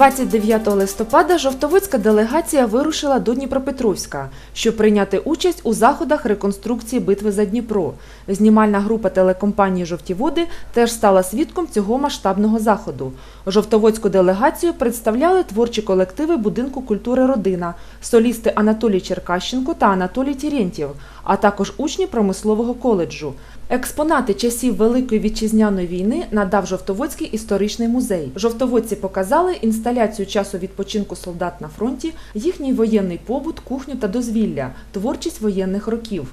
29 листопада жовтовицька делегація вирушила до Дніпропетровська, щоб прийняти участь у заходах реконструкції битви за Дніпро. Знімальна група телекомпанії Жовті води теж стала свідком цього масштабного заходу. Жовтоводську делегацію представляли творчі колективи будинку культури Родина, солісти Анатолій Черкащенко та Анатолій Тірєнтєв, а також учні промислового коледжу. Експонати часів Великої вітчизняної війни надав Жовтоводський історичний музей. Жовтоводці показали інсталяцію часу відпочинку солдат на фронті, їхній воєнний побут, кухню та дозвілля, творчість воєнних років.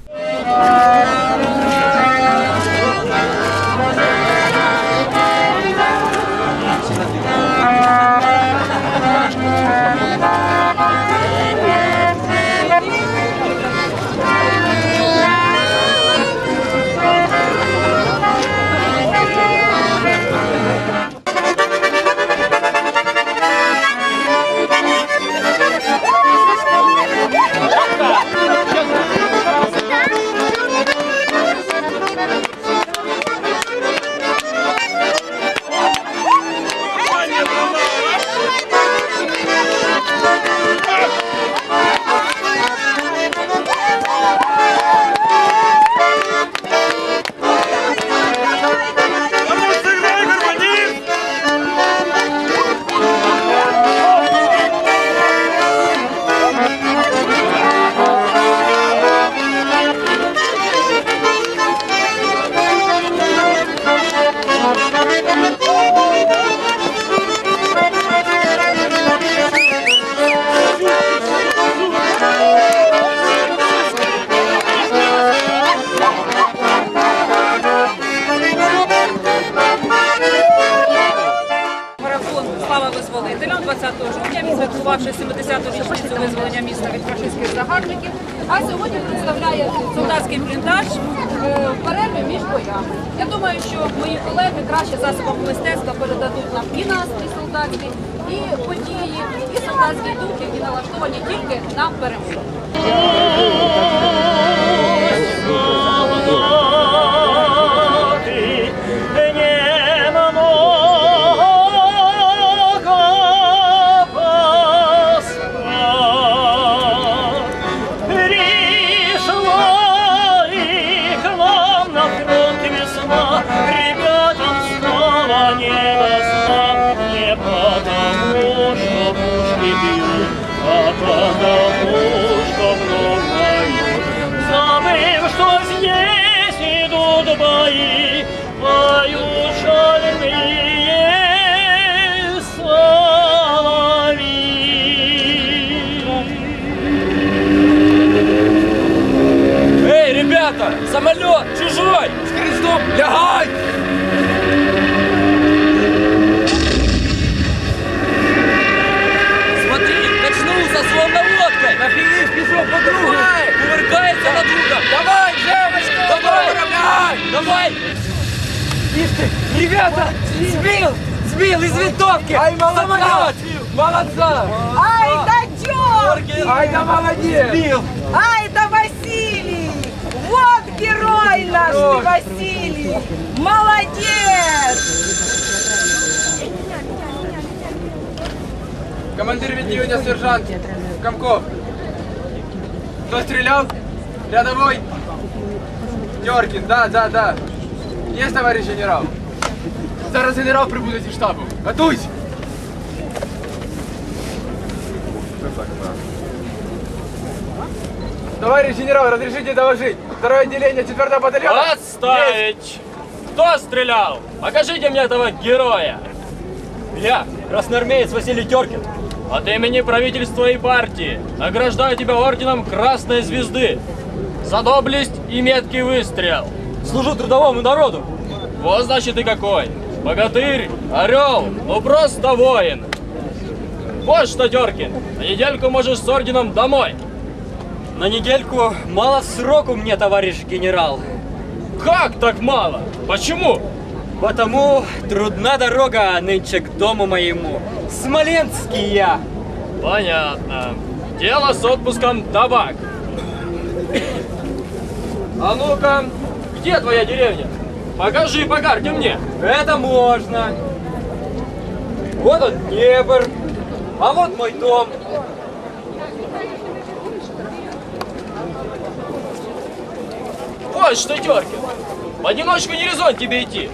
Відсвяткувавши 70-ту річницю визволення міста від фашистських загарбників. А сьогодні представляє солдатський бліндаж е, в між боями. Я думаю, що мої колеги краще засобами мистецтва передадуть нам і настрій солдатський, і події, і солдатський дух, які налаштовані тільки на перемогу. Сбил из винтовки. Ай, молодца. Молодца. Ай да Дёргин! Ай, да молодец. Сбил. Ай да Василий! Вот герой наш ты, Василий! Молодец! Командир відділення сержант Комков. Кто стрелял? Рядовой? Дёркин, да, да, да. Есть, товарищ генерал? Зараз генерал прибуде зі штабу. Готуйся! Товарищ генерал, разрешите доложить. Второе отделение, 4 батальон. Отставить! Кто стрелял? Покажите мне этого героя! Я, красноармеец Василий Теркин. От имени правительства и партии награждаю тебя орденом Красной Звезды за доблесть и меткий выстрел. Служу трудовому народу. Вот значит ты какой. Богатырь, орел, ну просто воин. Вот что, Теркин, на недельку можешь с орденом домой. На недельку мало сроку мне, товарищ генерал. Как так мало? Почему? Потому трудна дорога нынче к дому моему. Смоленский я. Понятно. Дело с отпуском табак. А ну-ка, где твоя деревня? Покажи по мне. Это можно. Вот он Днепр, А вот мой дом. Вот что, Теркин, в одиночку не резон тебе идти.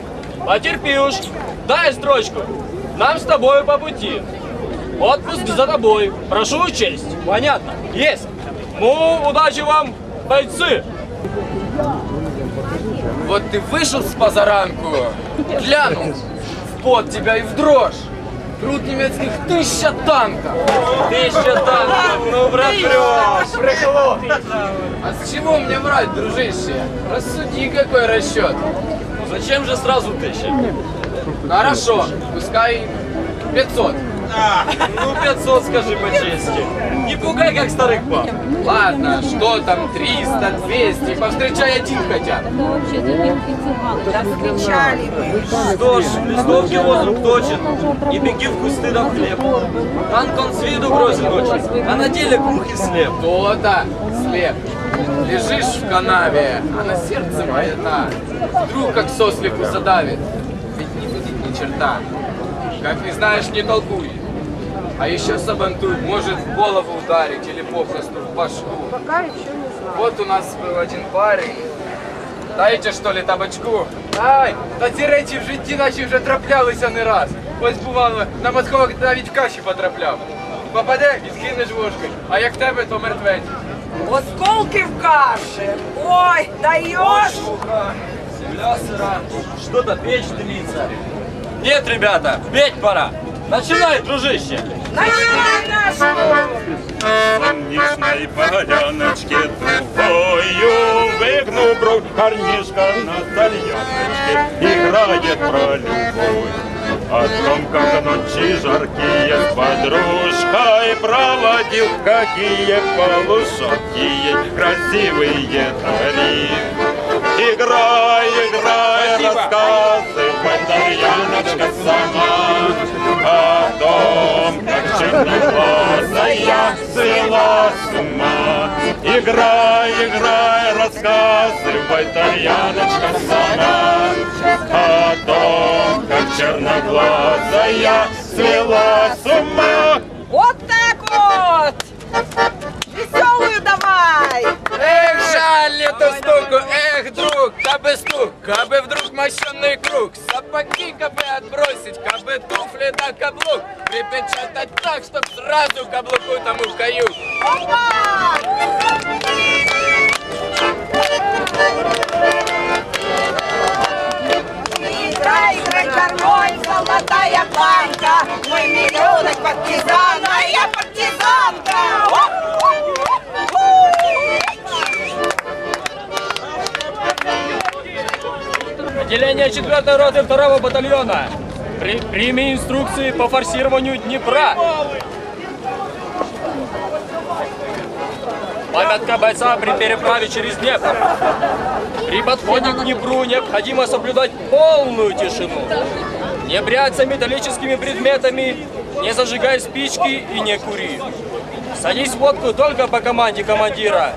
Потерпи уж, дай строчку. Нам с тобой по пути. Отпуск за тобой. Прошу учесть. Понятно. Есть. Ну, удачи вам, бойцы! Вот ты вышел с позаранку, глянул в пот тебя и в дрожь. Труд немецких тысяча танков. Тысяча танков, ну, брат, брехло. А с чего мне врать, дружище? Рассуди, какой расчет. Зачем же сразу тысяча? Хорошо, пускай 500. Ну, 500 скажи по чести. Не пугай, как старых баб. Ладно, что там, 300, 200, повстречай один хотя бы. Встречали бы. Что ж, листовки воздух точит, и беги в кусты в хлеб. Танк он с виду грозен очень, а на деле глух и слеп. То-то, слеп. Лежишь в канаве, а на сердце маята. Вдруг как сослепу задавит. Ведь не видит ни черта. Как не знаешь, не толкуй. А еще сабантуй, может в голову ударить или попросту в башку. Пока еще не знаю. Вот у нас был один парень. Дайте, что ли, табачку? Ай, та ці речі в житті наші вже траплялися не раз. Ось бувало, на Москвах навіть в каші потрапляв. Попаде і скинеш ложкою, а як в тебе, то мертвець. Осколки в каше. Ой, даешь? Земля сыра, что-то печь дымится. Нет, ребята, петь пора. Начинай, дружище. Нежной поляночке тупою Выгну бровь парнишка на тальяночке Играет про любовь. О том, как ночи жаркие с подружкой Проводил, какие полушоткие красивые дали Играй, играй, рассказывай, Тальяночка сама. О том, как черноглазая свела с ума. Играй, играй, рассказывай, Тальяночка сама. О том, как черноглазая свела с ума. Вот так вот. Веселую давай. Эх, жаль эту стуку, эх, друг, кабы стук, кабы вдруг мощенный круг, сапоги кабы отбросить, кабы туфли да каблук, припечатать так, чтоб сразу каблуку тому в каюк. Играй, золотая планка. Мой миллионок партизана, я партизанка. Отделение 4 роты 2 батальона. При- прими инструкции по форсированию Днепра. Памятка бойца при переправе через Днепр. При подходе к Днепру необходимо соблюдать полную тишину. Не бряться металлическими предметами, не зажигай спички и не кури. Садись в лодку только по команде командира.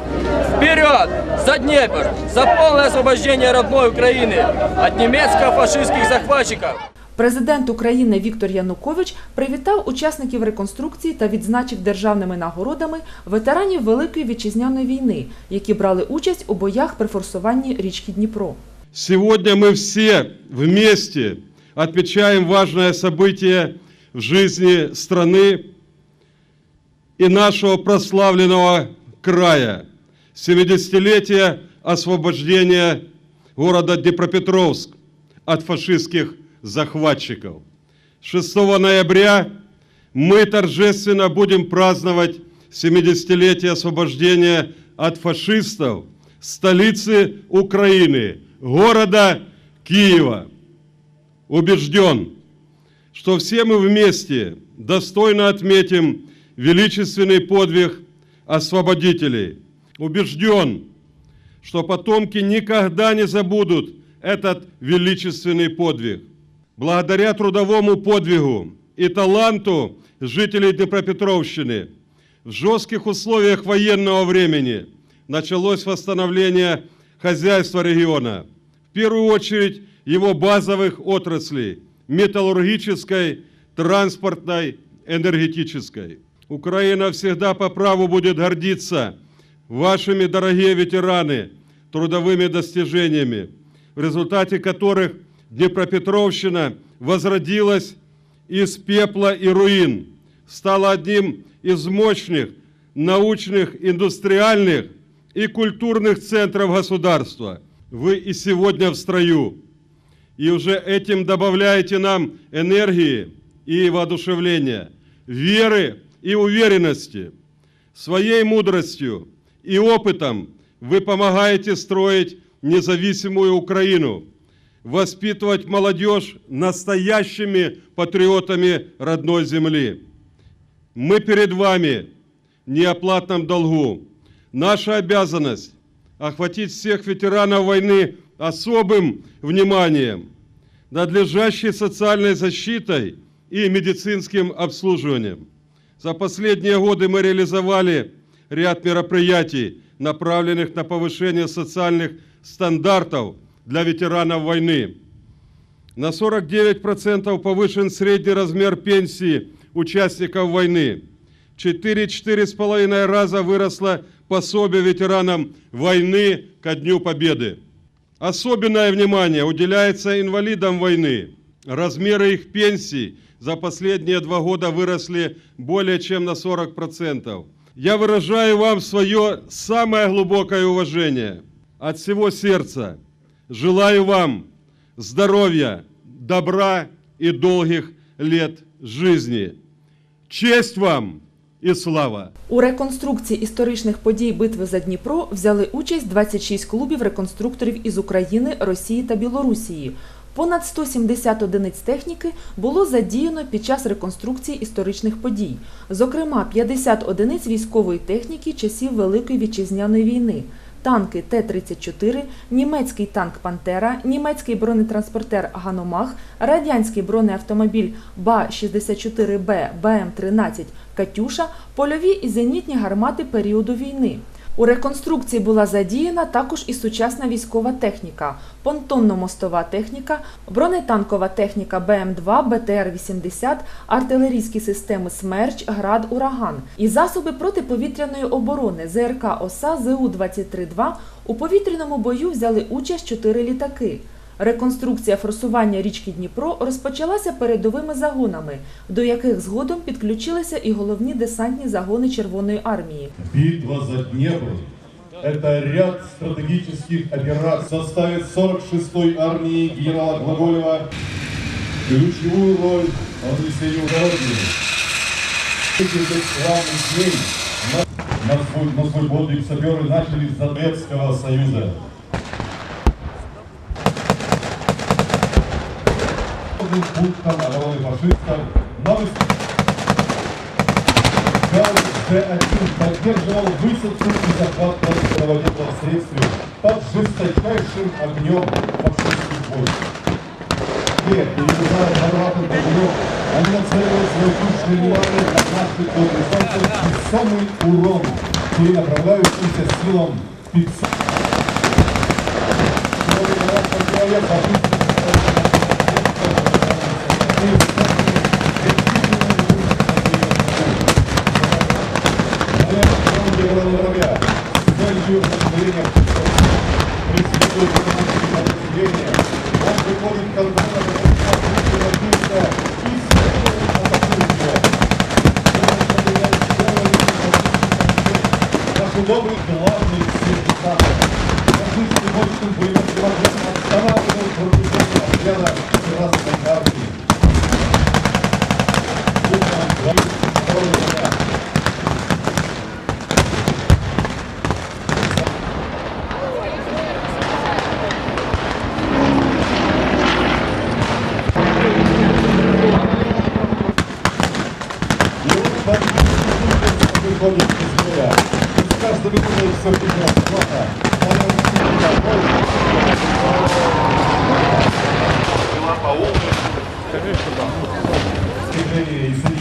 Вперед! За Днепр! За полное освобождение родной Украины от немецко-фашистских захватчиков! Президент України Віктор Янукович привітав учасників реконструкції та відзначив державними нагородами ветеранів Великої вітчизняної війни, які брали участь у боях при форсуванні річки Дніпро. Сегодня мы все вместе отмечаем важное событие в жизни страны и нашего прославленного края. 70-летие освобождения города Днепропетровск от фашистских захватчиков. 6 ноября мы торжественно будем праздновать 70-летие освобождения от фашистов столицы Украины, города Киева. Убежден, что все мы вместе достойно отметим величественный подвиг освободителей. Убежден, что потомки никогда не забудут этот величественный подвиг. Благодаря трудовому подвигу и таланту жителей Днепропетровщины в жестких условиях военного времени началось восстановление хозяйства региона. В первую очередь его базовых отраслей – металлургической, транспортной энергетической. Украина всегда по праву будет гордиться вашими, дорогие ветераны, трудовыми достижениями, в результате которых Днепропетровщина возродилась из пепла и руин, стала одним из мощных научных, индустриальных и культурных центров государства. Вы и сегодня в строю, и уже этим добавляете нам энергии и воодушевления, веры и уверенности. Своей мудростью и опытом вы помогаете строить независимую Украину, воспитывать молодежь настоящими патриотами родной земли. Мы перед вами в неоплатном долгу. Наша обязанность – охватить всех ветеранов войны особым вниманием, надлежащей социальной защитой и медицинским обслуживанием. За последние годы мы реализовали ряд мероприятий, направленных на повышение социальных стандартов для ветеранов войны. На 49% повышен средний размер пенсии участников войны. 4-4,5 раза выросло пособие ветеранам войны ко Дню Победы. Особенное внимание уделяется инвалидам войны. Размеры их пенсий за последние два года выросли более чем на 40%. Я выражаю вам свое самое глубокое уважение от всего сердца. Желаю вам здоровья, добра и долгих лет жизни. Честь вам и слава! У реконструкції історичних подій битви за Дніпро взяли участь 26 клубів реконструкторів із України, Росії та Білорусії. Понад 170 одиниць техніки було задіяно під час реконструкції історичних подій, зокрема 50 одиниць військової техніки часів Великої вітчизняної війни. Танки Т-34, німецький танк Пантера, німецький бронетранспортер Ганомах, радянський бронеавтомобіль БА-64Б БМ-13 Катюша, польові і зенітні гармати періоду війни. У реконструкції була задіяна також і сучасна військова техніка, понтонно-мостова техніка, бронетанкова техніка БМ-2, БТР-80, артилерійські системи «Смерч», «Град», «Ураган» і засоби протиповітряної оборони ЗРК ОСА ЗУ-23-2 у повітряному бою взяли участь чотири літаки. Реконструкція форсування річки Дніпро розпочалася передовими загонами, до яких згодом підключилися і головні десантні загони Червоної армії. Битва за Днепр – это ряд стратегических операций. Составит 46-й армии генерала Глаголева ключевую роль в нанесении ударов. Этих славных дней на, на свой, на свой подвиг саперы начали с Задетского союза. Пунктом обороны фашистов на Г-1 поддерживал высадку и захват противовоенного средств под жесточайшим огнем фашистских войск. Где, перебежая Хорватом огнем, они нацеливали свой пушечный внимание на наших контрсанцев и самый урон перенаправляющимся силам спецназа. Человек фашистов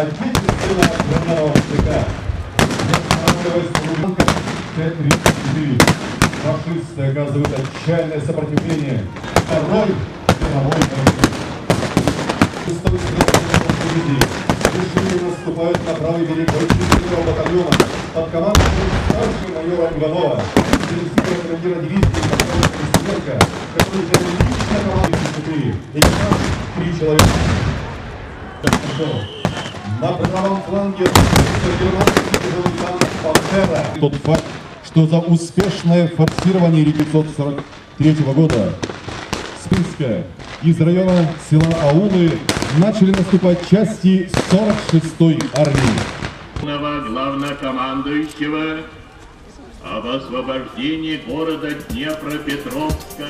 Отечественного военного языка. Т-34. Фашисты оказывают отчаянное сопротивление Второй мировой дивизии решили наступают на правый берег 84 батальона под командой старшего майора Иванова, заместителя командира дивизии Сидорка, который взял лично команду 34, экипаж три человека. На правом фланге. Тот факт, что за успешное форсирование реки 1943 года с Пинска из района села Аулы начали наступать части 46-й армии. главнокомандующего об освобождении города Днепропетровска